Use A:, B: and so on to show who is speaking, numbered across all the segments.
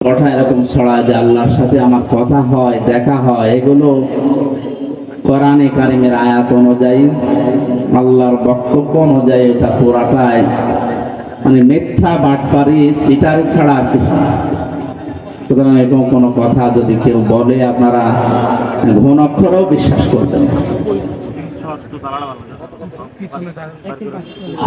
A: কথা এরকম ছড়ায় যে আল্লাহর সাথে আমার কথা হয়, দেখা হয়, এগুলো কোরআনে কারিমের আয়াত অনুযায়ী, আল্লাহর বক্তব্য অনুযায়ী এটা পুরাটাই মানে মিথ্যা, বাটপারি, সিটারি ছাড়া কিছু সুতরাং এরকম কোনো কথা যদি কেউ বলে, আপনারা ঘন অক্ষরেও বিশ্বাস করবেন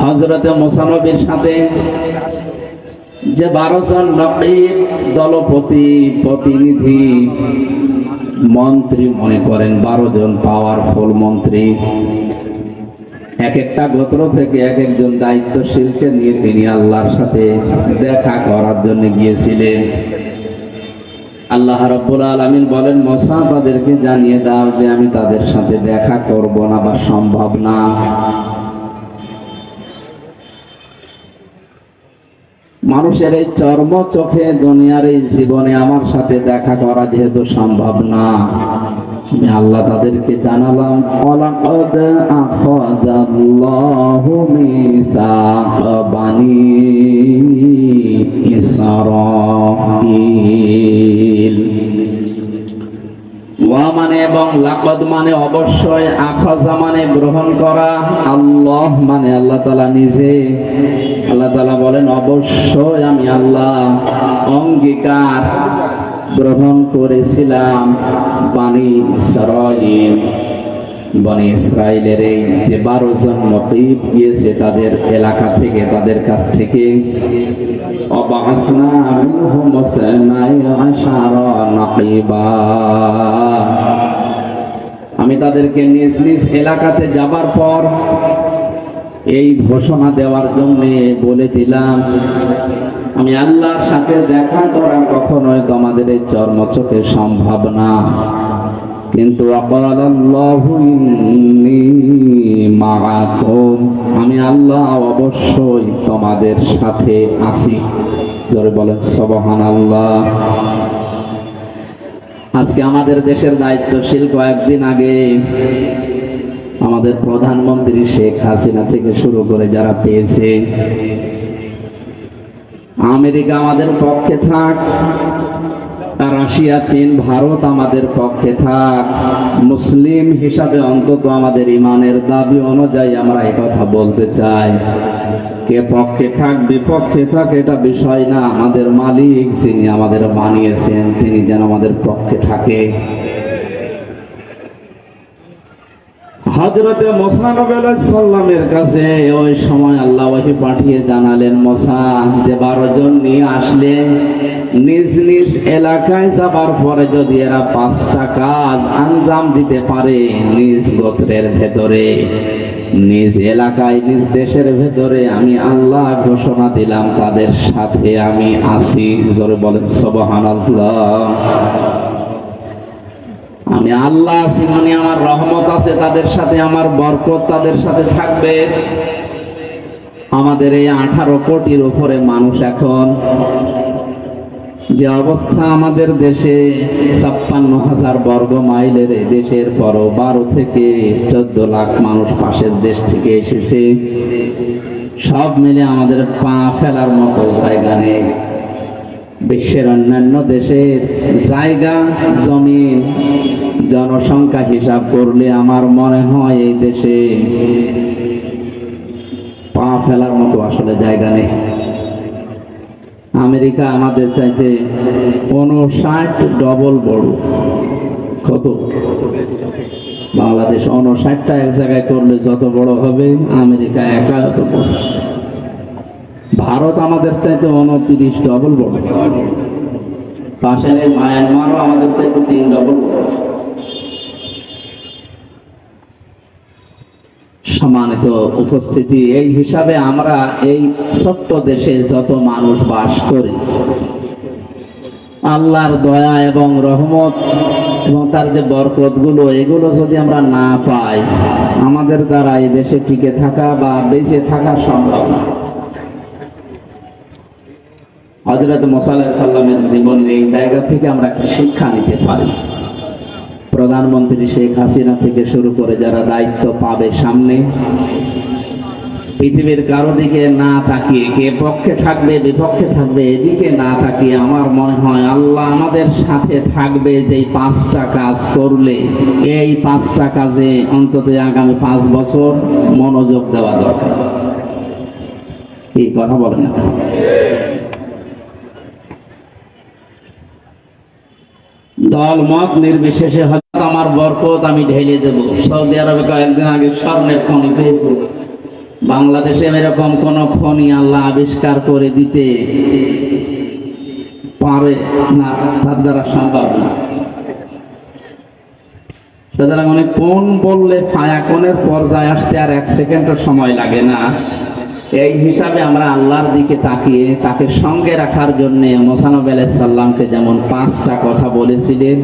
A: হজরতে মোসানবির সাথে যে বারো জন নকিব দলপতি, প্রতিনিধি, মন্ত্রী মনে করেন, বারো জন পাওয়ারফুল মন্ত্রী। এক একটা গোত্র থেকে এক একজন দায়িত্বশীলকে নিয়ে তিনি আল্লাহর সাথে দেখা করার জন্য গিয়েছিলেন। আল্লাহ রব্বুল আলমিন বলেন মশা তাদেরকে জানিয়ে দাও যে আমি তাদের সাথে দেখা করব না বা সম্ভব না। মানুষের এই চর্ম চোখে দুনিয়ার এই জীবনে আমার সাথে দেখা করা যেহেতু সম্ভব না। আমি আল্লাহ তাদেরকে জানালাম অলাকদ ওয়া মানে এবং লাকদ মানে অবশ্যই আখাজা মানে গ্রহণ করা। আল্লাহ মানে আল্লাহ তাআলা নিজে। আল্লাহ তাআলা বলেন, অবশ্যই আমি আল্লাহ অঙ্গীকার গ্রহণ করেছিলাম পানি ইসরাঈল। বনি ইসরায়েলের এই যে বারো জন নকিব গিয়েছে তাদের এলাকা থেকে, তাদের কাছ থেকে আমি তাদেরকে নিজ নিজ এলাকাতে যাবার পর এই ঘোষণা দেওয়ার জন্য বলে দিলাম, আমি আল্লাহর সাথে দেখা করা কখনোই তোমাদের এই চর্ম চোখে সম্ভব না। কিন্তু আমি আল্লাহ অবশ্যই তোমাদের সাথে আছি। জোরে বলেন সবহান আল্লাহ আজকে আমাদের দেশের দায়িত্বশীল কয়েকদিন আগে আমাদের প্রধানমন্ত্রী শেখ হাসিনা থেকে শুরু করে যারা পেয়েছে, আমেরিকা আমাদের পক্ষে থাক রাশিয়া চীন, ভারত আমাদের পক্ষে থাক। মুসলিম হিসাবে অন্তত আমাদের ইমানের দাবি অনুযায়ী আমরা কথা বলতে চাই। কে পক্ষে থাক, বিপক্ষে থাক, এটা বিষয় না। আমাদের মালিক যিনি আমাদের বানিয়েছেন, তিনি যেন আমাদের পক্ষে থাকে। হজরতে সাল্লামের কাছে ওই সময় আল্লাহ ওহি পাঠিয়ে জানালেন, মোসা যে বারো জন নিয়ে আসলে, নিজ নিজ এলাকায় যাবার পরে যদি এরা পাঁচটা কাজ আঞ্জাম দিতে পারে নিজ গোত্রের ভেতরে, নিজ এলাকায়, নিজ দেশের ভেতরে, আমি আল্লাহ ঘোষণা দিলাম, তাদের সাথে আমি আছি। জোরে বলেন সবহান আল্লাহ আছি আমার রহমত আছে, তাদের সাথে আমার বরকত তাদের সাথে থাকবে। আমাদের এই আঠারো কোটির উপরে মানুষ এখন যে অবস্থা আমাদের দেশে, ছাপ্পান্ন হাজার বর্গ মাইলের দেশের পরও বারো থেকে চোদ্দ লাখ মানুষ পাশের দেশ থেকে এসেছে। সব মিলে আমাদের পা ফেলার মতো জায়গা নেই। বিশ্বের অন্যান্য দেশের জায়গা, জমিন জনসংখ্যা হিসাব করলে আমার মনে হয় এই দেশে পা ফেলার মতো আসলে জায়গা নেই। আমেরিকা আমাদের চাইতে উনষাট ডবল বড়। কত? বাংলাদেশ উনষাটটা এক জায়গায় করলে যত বড় হবে, আমেরিকা একা অত বড়। ভারত আমাদের চাইতে উনত্রিশ ডবল বড়। পাশে মায়ানমারও আমাদের চাইতে তিন ডবল বড়। সম্মানিত উপস্থিতি। এই হিসাবে আমরা এই ছোট্ট দেশে যত মানুষ বাস করি, আল্লাহর দয়া এবং রহমত এবং তার যে বরকতগুলো এগুলো যদি আমরা না পাই, আমাদের দ্বারা এই দেশে টিকে থাকা বা বেঁচে থাকা সম্ভব হজরত মোসাল্লাহ সাল্লামের জীবনের এই জায়গা থেকে আমরা একটা শিক্ষা নিতে পারি। প্রধানমন্ত্রী শেখ হাসিনা থেকে শুরু করে যারা দায়িত্ব পাবে সামনে, পৃথিবীর কারও দিকে না তাকিয়ে, কে পক্ষে থাকবে, বিপক্ষে থাকবে, এদিকে না তাকিয়ে আমার মনে হয় আল্লাহ আমাদের সাথে থাকবে যেই পাঁচটা কাজ করলে। এই পাঁচটা কাজে অন্তত আগামী পাঁচ বছর মনোযোগ দেওয়া দরকার। এই কথা বলেন না দল মত নির্বিশেষে হয়তো আমার বরকত আমি ঢেলে দেব। সৌদি আরবে কয়েকদিন আগে স্বর্ণের খনি পেয়েছে। বাংলাদেশে এরকম কোন খনি আল্লাহ আবিষ্কার করে দিতে পারে না, তার দ্বারা সম্ভব না। সুতরাং মানে কোন বললে ফায়া কোনের পর্যায়ে আসতে আর এক সেকেন্ডের সময় লাগে না। এই হিসাবে আমরা আল্লাহর দিকে তাকিয়ে, তাকে সঙ্গে রাখার জন্য মোসানব সাল্লামকে যেমন পাঁচটা কথা বলেছিলেন,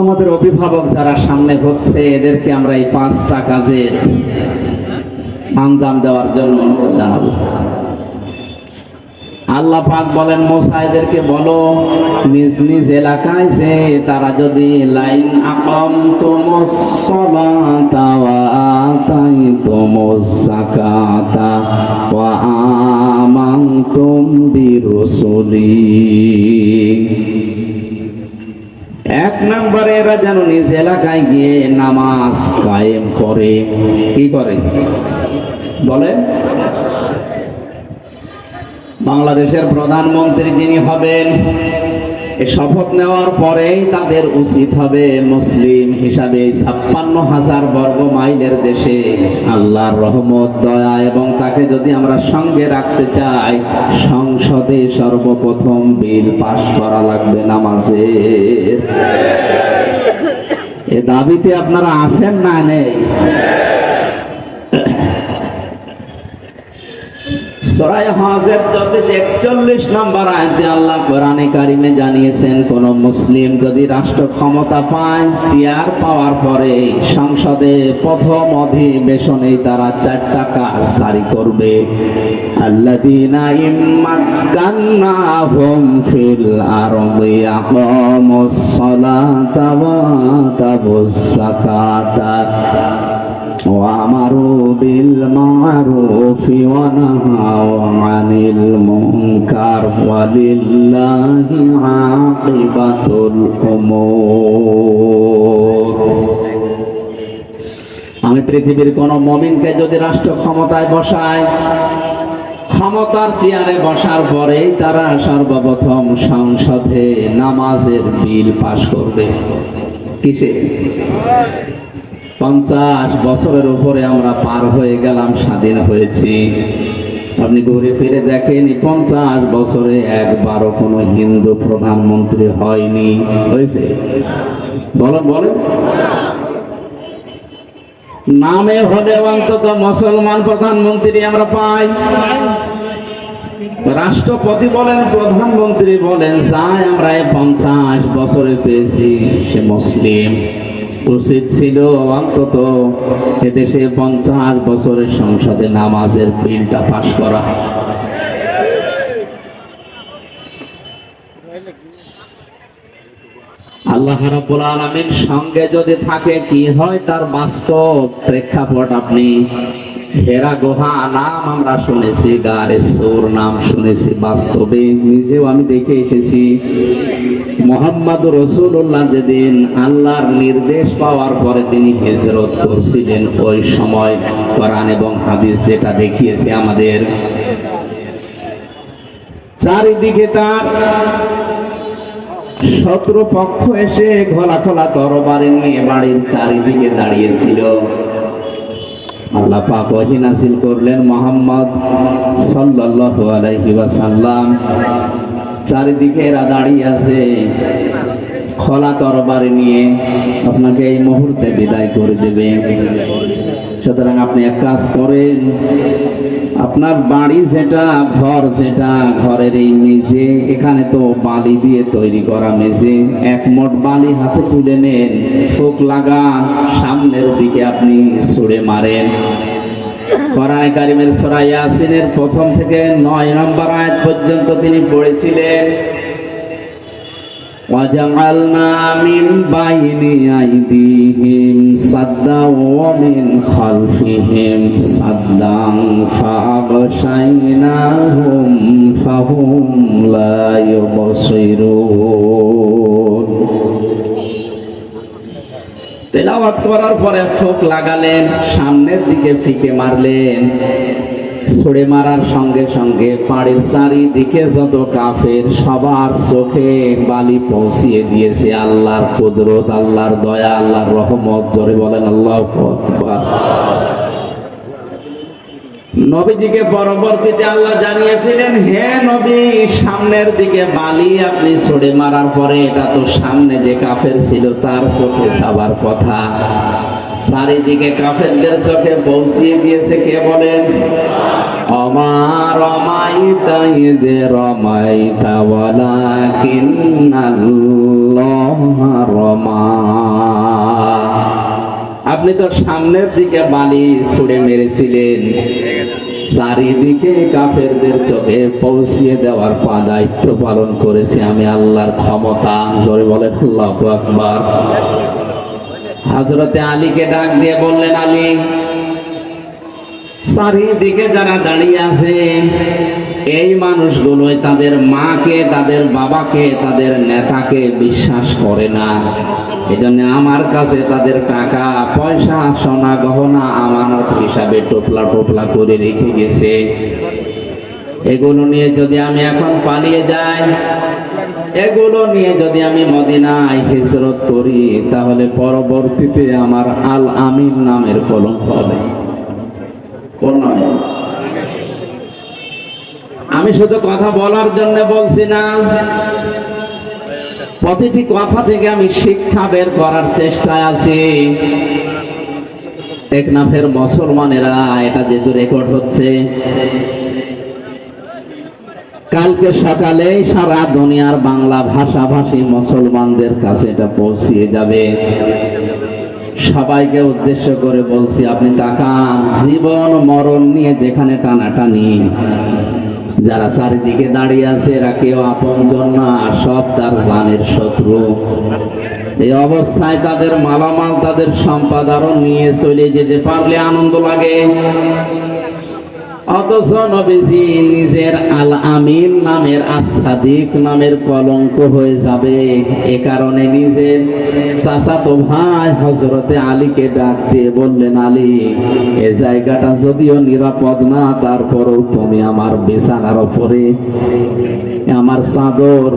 A: আমাদের অভিভাবক যারা সামনে হচ্ছে, এদেরকে আমরা এই পাঁচটা কাজের আঞ্জাম দেওয়ার জন্য অনুরোধ জানাব। আল্লাহ পাক বলেন, মোসা, এদেরকে বলো, নিজ নিজ এলাকায় যে তারা যদি লাইন আকম তোমস বিরুসুলি এক নম্বরে এরা যেন নিজ এলাকায় গিয়ে নামাজ কায়েম করে। কি করে? বলে? বাংলাদেশের প্রধানমন্ত্রী যিনি হবেন শপথ নেওয়ার পরেই তাদের উচিত হবে মুসলিম হিসাবে ছাপ্পান্ন হাজার বর্গ মাইলের দেশে আল্লাহর রহমত, দয়া এবং তাকে যদি আমরা সঙ্গে রাখতে চাই, সংসদে সর্বপ্রথম বিল পাশ করা লাগবে নামাজের। এ দাবিতে আপনারা আছেন না নেই? চব্বিশ একচল্লিশ নম্বর আয়তে জানিয়েছেন, কোন মুসলিম সংসদে প্রথম অধিবেশনে তারা চারটা কাজ জারি করবে। আল্লাযীনা ইম্মাক্কান্নাহুম ফিল আরদি আকামুস وأمروا بالمعروف ونهوا عن المنكر ولله عاقبة الأمور আমি পৃথিবীর কোন মমিনকে যদি রাষ্ট্র ক্ষমতায় বসায় ক্ষমতার চেয়ারে বসার পরেই তারা সর্বপ্রথম সংসদে নামাজের বিল পাশ করবে কিসে পঞ্চাশ বছরের উপরে আমরা পার হয়ে গেলাম, স্বাধীন হয়েছি। আপনি ঘুরে ফিরে দেখেন পঞ্চাশ বছরে একবারও কোনো হিন্দু প্রধানমন্ত্রী হয়নি। হয়েছে? বলো বলো নামে হলে অন্তত মুসলমান প্রধানমন্ত্রী আমরা পাই। রাষ্ট্রপতি বলেন, প্রধানমন্ত্রী বলেন, যাই আমরা পঞ্চাশ বছরে পেয়েছি, সে মুসলিম। উচিত ছিল অন্তত এদেশে পঞ্চাশ বছরের সংসদে নামাজের বিলটা পাশ করা। আল্লাহ রাব্বুল আলামিন সঙ্গে যদি থাকে, কি হয় তার বাস্তব প্রেক্ষাপট আপনি হেরা গুহা নাম আমরা শুনেছি, গারে সুর নাম শুনেছি, বাস্তবে নিজেও আমি দেখে এসেছি। মোহাম্মদ রসুল্লাহ যেদিন আল্লাহর নির্দেশ পাওয়ার পরে তিনি হিজরত করছিলেন, ওই সময় কোরআন এবং হাদিস যেটা দেখিয়েছে আমাদের। চারিদিকে তার শত্রু পক্ষ এসে ঘোলা খোলা তরবারি নিয়ে বাড়ির চারিদিকে দাঁড়িয়েছিল। আল্লাহ পাক ওহী নাযিল করলেন মোহাম্মদ সাল্লাল্লাহু আলাইহি ওয়াসাল্লাম। চারিদিকে এরা দাঁড়িয়ে আছে। খোলা তরবারি নিয়ে আপনাকে এই মুহূর্তে বিদায় করে দেবে। সুতরাং আপনি এক কাজ করেন, আপনার বাড়ি যেটা, ঘর যেটা, ঘরের এই মেঝে, এখানে তো বালি দিয়ে তৈরি করা মেঝে। এক মোট বালি হাতে তুলে নেন ফোক লাগা, সামনের দিকে আপনি ছুড়ে মারেন। কোরআনে কারিমের সূরা ইয়াসিনের প্রথম থেকে নয় নম্বর আয়াত পর্যন্ত তিনি পড়েছিলেন وجعلنا من بين أيديهم سدا ومن خلفهم سدا فأغشيناهم فهم لا يبصرون তেলাওয়াত করার পরে ফোক লাগালেন, সামনের দিকে ফিকে মারলেন। ছুড়ে মারার সঙ্গে সঙ্গে পাড়ের চারিদিকে যত কাফের, সবার চোখে বালি পৌঁছিয়ে দিয়েছে আল্লাহর কুদরত, আল্লাহর দয়া, আল্লাহর রহমত। জোরে বলেন, আল্লাহ নবীজিকে পরবর্তীতে আল্লাহ জানিয়েছিলেন, হে নবী, সামনের দিকে বালি আপনি ছড়ে মারার পরে এটা তো সামনে যে কাফের ছিল তার চোখে সাবার কথা। চারিদিকে কাফেরদের চোখে পৌঁছিয়ে দিয়েছে কে বলেন অমার রমাইতা ইদে রমাইতা ওয়ালাকিন্নাল্লাহ আপনি তো সামনের দিকে বালি ছুড়ে মেরেছিলেন। চারিদিকে কাফেরদের চোখে পৌঁছিয়ে দেওয়ার পা দায়িত্ব পালন করেছি আমি আল্লাহর ক্ষমতা। জোরে বলে, আল্লাহ আকবার। হজরতে আলীকে ডাক দিয়ে বললেন, আলী, চারিদিকে যারা দাঁড়িয়ে আছে এই মানুষগুলোই তাদের মাকে, তাদের বাবাকে, তাদের নেতাকে বিশ্বাস করে না। এজন্য আমার কাছে তাদের টাকা, পয়সা, সোনা, গহনা, আমানত হিসাবে টোপলা টোপলা করে রেখে গেছে। এগুলো নিয়ে যদি আমি এখন পালিয়ে যাই, এগুলো নিয়ে যদি আমি মদিনায় হিজরত করি, তাহলে পরবর্তীতে আমার আল আমিন নামের কলঙ্ক হবে। কোন আমি শুধু কথা বলার জন্য বলছি না। প্রতিটি কথা থেকে আমি শিক্ষা বের করার চেষ্টায় আছি। টেকনাফের মুসলমানেরা এটা যেহেতু রেকর্ড হচ্ছে। কালকে সকালে সারা দুনিয়ার বাংলা ভাষাভাষী মুসলমানদের কাছে এটা পৌঁছিয়ে যাবে। সবাইকে উদ্দেশ্য করে বলছি, আপনি তাকান, জীবন, মরণ নিয়ে যেখানে টানাটানি। যারা চারিদিকে দাঁড়িয়ে আছে, এরা কেউ আপন না সব তার জানের শত্রু। এই অবস্থায় তাদের মালামাল, তাদের সম্পাদ আরও নিয়ে চলে যেতে পারলে আনন্দ লাগে। অথচ নবীজি নিজের আল আমিন নামের আসাদিক নামের কলঙ্ক হয়ে যাবে। এ কারণে নিজের চাচাতো ভাই হজরতে আলীকে ডাক দিয়ে বললেন, আলী, এ জায়গাটা যদিও নিরাপদ না, তারপরেও তুমি আমার বিছানার ওপরে আমার চাদর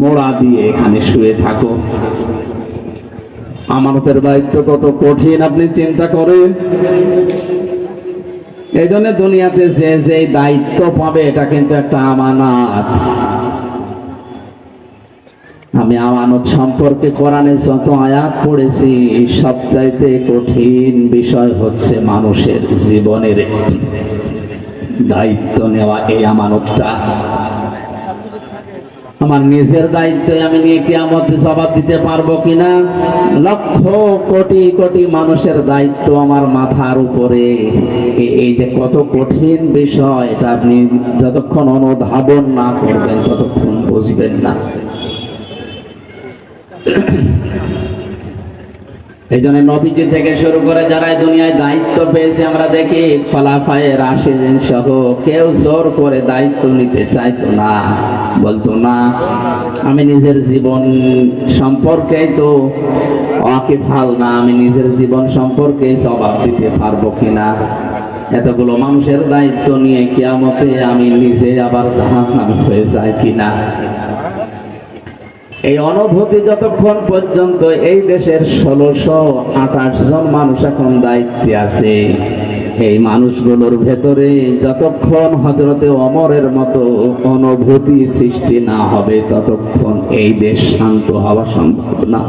A: মোড়া দিয়ে এখানে শুয়ে থাকো। আমানতের দায়িত্ব কত কঠিন, আপনি চিন্তা করেন। এই জন্য দুনিয়াতে যে যে দায়িত্ব পাবে, এটা কিন্তু একটা আমানত। আমি আমানত সম্পর্কে কোরআনে যত আয়াত পড়েছি, সবচাইতে কঠিন বিষয় হচ্ছে মানুষের জীবনের দায়িত্ব নেওয়া এই আমানতটা। আমার নিজের দায়িত্ব আমি নিয়ে কিয়ামতে জবাব দিতে পারব কিনা? লক্ষ কোটি কোটি মানুষের দায়িত্ব আমার মাথার উপরে। এই যে কত কঠিন বিষয়, এটা আপনি যতক্ষণ অনুধাবন না করবেন, ততক্ষণ বুঝবেন না। এই জন্য নবীজি থেকে শুরু করে দুনিয়ায় দায়িত্ব পেয়েছে, আমরা দেখি ফলাফায়ে রাশিদিন সহ কেউ জোর করে দায়িত্ব নিতে চাইতো না, বলতো না। আমি নিজের জীবন সম্পর্কেই তো ওয়াকিফাল না, আমি নিজের জীবন সম্পর্কে জবাব দিতে পারব কিনা? এতগুলো মানুষের দায়িত্ব নিয়ে কিয়ামতে আমি নিজে আবার জাহান্নাম হয়ে যায় কিনা? এই অনুভূতি যতক্ষণ পর্যন্ত এই দেশের ষোলোশো আঠাশ জন মানুষ এখন দায়িত্বে আছে, এই মানুষগুলোর ভেতরে যতক্ষণ হজরতে অমরের মতো অনুভূতি সৃষ্টি না হবে, ততক্ষণ এই দেশ শান্ত হওয়া সম্ভব না।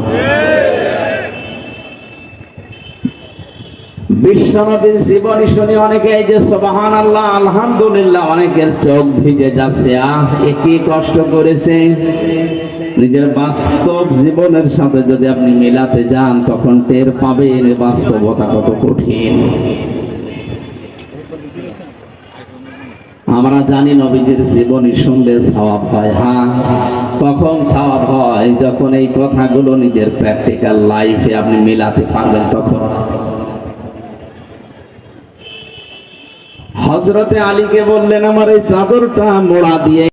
A: জীবনী অনেকে এই যে সোবাহান আল্লাহ আলহামদুলিল্লাহ অনেকের চোখ ভিজে যাচ্ছে, আহ, এ কষ্ট করেছে? নিজের বাস্তব জীবনের সাথে যদি আপনি যান, তখন টের পাবেন বাস্তবতা কত কঠিন। আমরা জানি নবীজির জীবনী শুনলে সওয়াব হয় হ্যাঁ? কখন সওয়াব হয়? যখন এই কথাগুলো নিজের প্র্যাকটিক্যাল লাইফে আপনি মেলাতে পারবেন, তখন হজরতে আলীকে বললেন আমার এই চাদরটা মোড়া দিয়ে